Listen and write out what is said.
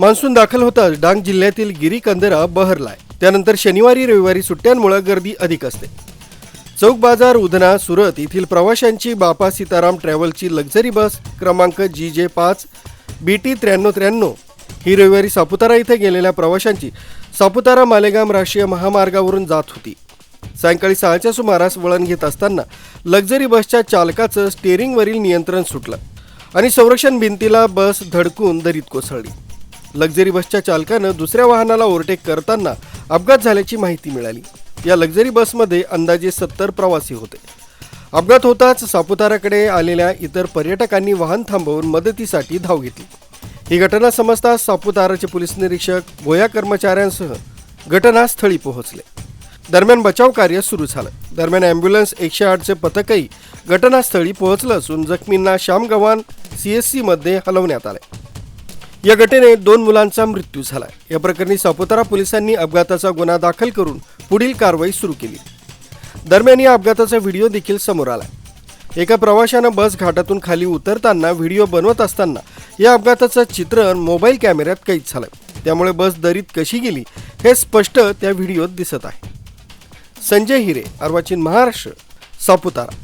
Monsoon दाखल होताच डांग जिल्ह्यातील गिरी कंदरा बहरलाय. त्यानंतर शनिवारी रविवारी सुट्ट्यांमुळे गर्दी अधिक असते. चौक बाजार उधना सुरत येथील प्रवाशांची बापा सीताराम ट्रॅव्हलची लक्झरी बस क्रमांक जी जे पाच बी टी त्र्याण्णव त्र्याण्णव. ही रविवारी सापुतारा इथे गेलेल्या प्रवाशांची सापुतारा मालेगाम राष्ट्रीय महामार्गावरून जात होती. सायंकाळी सहाच्या सुमारास वळण घेत असताना लक्झरी बसच्या चालकाचं स्टेअरिंगवरील नियंत्रण सुटलं आणि संरक्षण भिंतीला बस धडकून दरीत कोसळली. लक्झरी बसच्या चालकानं दुसऱ्या वाहनाला ओव्हरटेक करताना अपघात झाल्याची माहिती मिळाली. या लक्झरी बसमध्ये अंदाजे सत्तर प्रवासी होते. अपघात होताच सापुताराकडे आलेल्या इतर पर्यटकांनी वाहन थांबवून मदतीसाठी धाव घेतली. ही घटना समजताच सापुताराचे पोलीस निरीक्षक गोया कर्मचाऱ्यांसह घटनास्थळी पोहोचले. दरम्यान बचाव कार्य सुरू झालं. दरम्यान अँब्युलन्स एकशे आठचे पथकही घटनास्थळी पोहोचलं असून जखमींना श्यामगव्हाण सी एस सीमध्ये हलवण्यात आले. या घटनेत दोन मुलांचा मृत्यू झाला या प्रकरणी सापुतारा पोलिसांनी अपघाताचा गुन्हा दाखल करून पुढील कारवाई सुरू केली. दरम्यान या अपघाताचा व्हिडिओ देखील समोर आला एका प्रवाशानं बस घाटातून खाली उतरताना व्हिडिओ बनवत असताना या अपघाताचं चित्रण मोबाईल कॅमेऱ्यात कैद झालं त्यामुळे बस दरीत कशी गेली हे स्पष्ट त्या व्हिडिओत दिसत आहे. संजय हिरे अर्वाचीन महाराष्ट्र सापुतारा.